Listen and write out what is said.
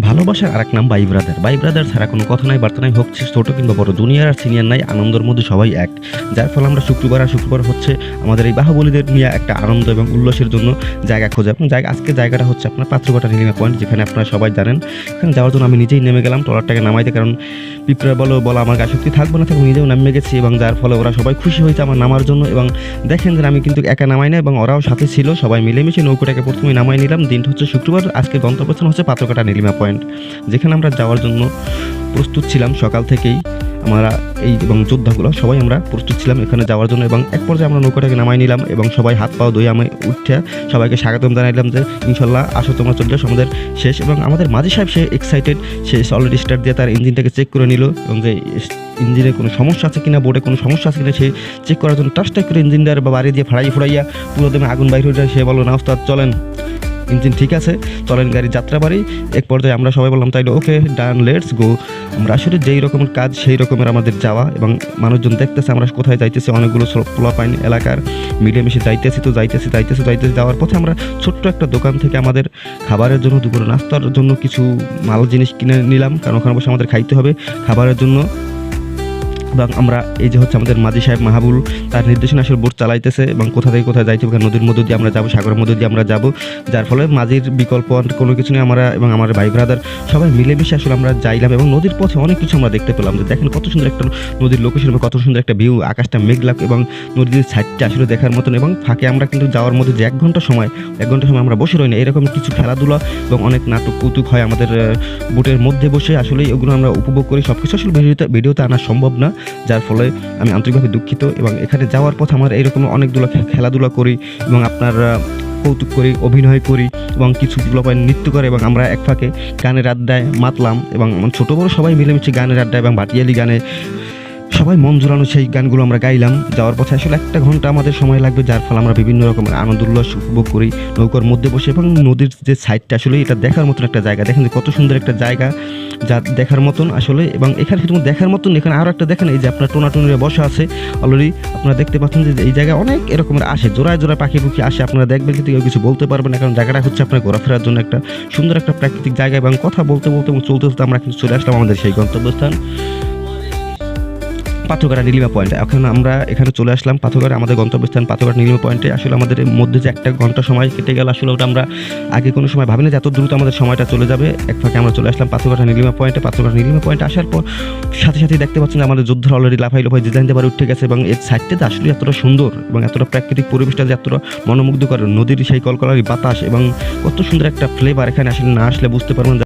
ভালোবাসার আরেক নাম বাই ব্রাদার। বাই ব্রাদার ছাড়া কোনো কথা নাই, বার্তা নাই, হোক ছোট কিংবা বড় জুনিয়র আর সিনিয়র নাই, আনন্দের মধ্যে সবাই এক। যার ফলে আমরা শুক্রবার আর শুক্রবার হচ্ছে আমাদের এই বাহুবলীদের নিয়ে একটা আনন্দ এবং উল্লাসের জন্য জায়গা খোঁজা। এবং জায়গা আজকে জায়গাটা হচ্ছে আপনার পাত্রকোটা নীলিমা পয়েন্ট, যেখানে আপনারা সবাই জানেন। এখানে যাওয়ার জন্য আমি নিজেই নেমে গেলাম, ট্রলারটাকে নামাইতে, কারণ পিঁপড়া বলো বলো, আমার গায়ে শক্তি থাকবে না থাকবে নিজেও নামে গেছি এবং যার ফলে ওরা সবাই খুশি হয়েছে আমার নামার জন্য। এবং দেখেন যে আমি কিন্তু একা নামাই না এবং ওরাও সাথে ছিল, সবাই মিলেমিশে নৌকোটাকে প্রথমে নামাই নিলাম। দিনটা হচ্ছে শুক্রবার আজকে গন্তব্যস্থান হচ্ছে পাত্রকাটা নীলিমা পয়েন্ট। যেখানে আমরা যাওয়ার জন্য প্রস্তুত ছিলাম সকাল থেকেই। আমরা এই এবং যোদ্ধাগুলো, সবাই আমরা প্রস্তুত ছিলাম এখানে যাওয়ার জন্য এবং এক পর্যায়ে আমরা নৌকাটাকে নামাই নিলাম এবং সবাই হাত পাও ধুয়ে আমি উঠে সবাইকে স্বাগতম জানাইলাম যে, ইনশাল্লাহ, আসো তোমরা, চলে আসো আমাদের শেষ। এবং আমাদের মাঝি সাহেব, সে এক্সাইটেড সে অলরেডি স্টার্ট দিয়ে তার ইঞ্জিনটাকে চেক করে নিল এবং যে ইঞ্জিনে কোনো সমস্যা আছে কিনা? বোর্ডে কোনো সমস্যা আছে কিনা? সে চেক করার জন্য টাস্টাই করে ইঞ্জিনটার বাড়ি দিয়ে ফাড়াই ফুড়াইয়া পুরো দেমে আগুন বাইরে হয়ে যায়। সে বলো না, ওস্তাদ, চলেন। ইঞ্জিন ঠিক আছে, চলেন গাড়ি যাত্রা বাড়ি। এক পর্যায়ে আমরা সবাই বললাম, তাইলে ওকে, ডান, লেটস গো। আমরা আসলে যেই রকমের কাজ, সেই রকমের আমাদের যাওয়া এবং মানুষজন দেখতেছে আমরা কোথায় যাইতেছি, অনেকগুলো পোলাপাইন এলাকার মিলেমিশে যাইতেছি তো, যাইতেছি যাইতেছি যাইতেছি, যাওয়ার পথে আমরা ছোট্ট একটা দোকান থেকে আমাদের খাবারের জন্য, দুপুরে নাস্তার জন্য কিছু মাল জিনিস কিনে নিলাম, কারণ ওখানে বসে আমাদের খাইতে হবে। খাবারের জন্য এবং আমরা এই যে হচ্ছে আমাদের মাঝি সাহেব মাহাবুল, তার নির্দেশনা আসলে বোট চালাইতেছে এবং কোথা থেকে কোথায় যাইতে হবে নদীর মধ্য দিয়ে আমরা যাব, সাগরের মধ্য দিয়ে আমরা যাব। যার ফলে মাঝির বিকল্প কোনো কিছু নেই আমরা এবং আমার ভাই ব্রাদার সবাই মিলেমিশে আসলে আমরা যাইলাম এবং নদীর পথে অনেক কিছু আমরা দেখতে পেলাম যে দেখেন কত সুন্দর একটা নদীর লোকেশন বা কত সুন্দর একটা ভিউ আকাশটা মেঘলা এবং নদীর সাইডটা আসলে দেখার মতন এবং ফাঁকে আমরা কিন্তু যাওয়ার মধ্যে যে এক ঘণ্টা সময়, এক ঘণ্টা সময় আমরা বসে রই না, এরকম কিছু খেলাধুলা এবং অনেক নাটক কৌতুক হয় আমাদের বুটের মধ্যে বসে আসলে ওগুলো আমরা উপভোগ করি সব কিছু আসলে ভিডিওতে ভিডিওতে আনা সম্ভব না। যার ফলে আমি আন্তরিকভাবে দুঃখিত এবং এখানে যাওয়ার পথে আমার এইরকম অনেকগুলো খেলাধুলা করি এবং আপনার কৌতুক করি, অভিনয় করি এবং কিছু পোলাপাইন নৃত্য করে এবং আমরা এক ফাঁকে গানের আড্ডায় মাতলাম এবং ছোটো বড়ো সবাই মিলেমিশে গানের আড্ডায় এবং ভাটিয়ালি গানে সবাই মন জোরানো সেই গানগুলো আমরা গাইলাম। যাওয়ার পথে আসলে একটা ঘণ্টা আমাদের সময় লাগবে, যার ফলে আমরা বিভিন্ন রকমের আনন্দ, উল্লাস উপভোগ করি নৌকার মধ্যে বসে এবং নদীর যে সাইডটা আসলে এটা দেখার মতন একটা জায়গা। দেখেন কত সুন্দর একটা জায়গা যা দেখার মতন আসলে এবং এখানে শুধু দেখার মতন এখানে আরও একটা দেখেন, এই যে আপনার টোনাটুনিরে বসা আছে। অলরেডি আপনারা দেখতে পাচ্ছেন যে এই জায়গায় অনেক এরকমের আসে, জোড়ায় জোড়ায় পাখি পুখি আসে। আপনারা দেখবেন কিন্তু কেউ কিছু বলতে পারবেন না, কারণ জায়গাটা হচ্ছে আপনার ঘোরাফেরার জন্য একটা সুন্দর একটা প্রাকৃতিক জায়গা এবং কথা বলতে বলতে এবং চলতে চলতে আমরা কিন্তু চলে আসলাম আমাদের সেই গন্তব্যস্থান। পাথরঘাটা নীলিমা পয়েন্টে এখন আমরা এখানে চলে আসলাম পাথরঘাটা আমাদের গন্তব্যস্থান পাথরঘাটা নীলিমা পয়েন্টে আসলে আমাদের মধ্যে যে একটা ঘণ্টা সময় কেটে গেল, আসলে ওটা আমরা আগে কোনো সময় ভাবিনি যে এত দ্রুত আমাদের সময়টা চলে যাবে। এক ফাঁকে আমরা চলে আসলাম পাথরঘাটা নীলিমা পয়েন্টে পাথরঘাটা নীলিমা পয়েন্টে আসার পর সাথে সাথে দেখতে পাচ্ছেন আমাদের যোদ্ধারা অলরেডি লাফাই লাফাই ডিজাইন দেবার উঠে গেছে এবং এর সাইডটাতে আসলে এতটা সুন্দর এবং এতটা প্রাকৃতিক পরিবেশটা যে এতটা মনোমুগ্ধকর। নদীর সেই কলকলারি বাতাস এবং কত সুন্দর একটা ফ্লেভার এখানে আসলে না আসলে বুঝতে পারবেন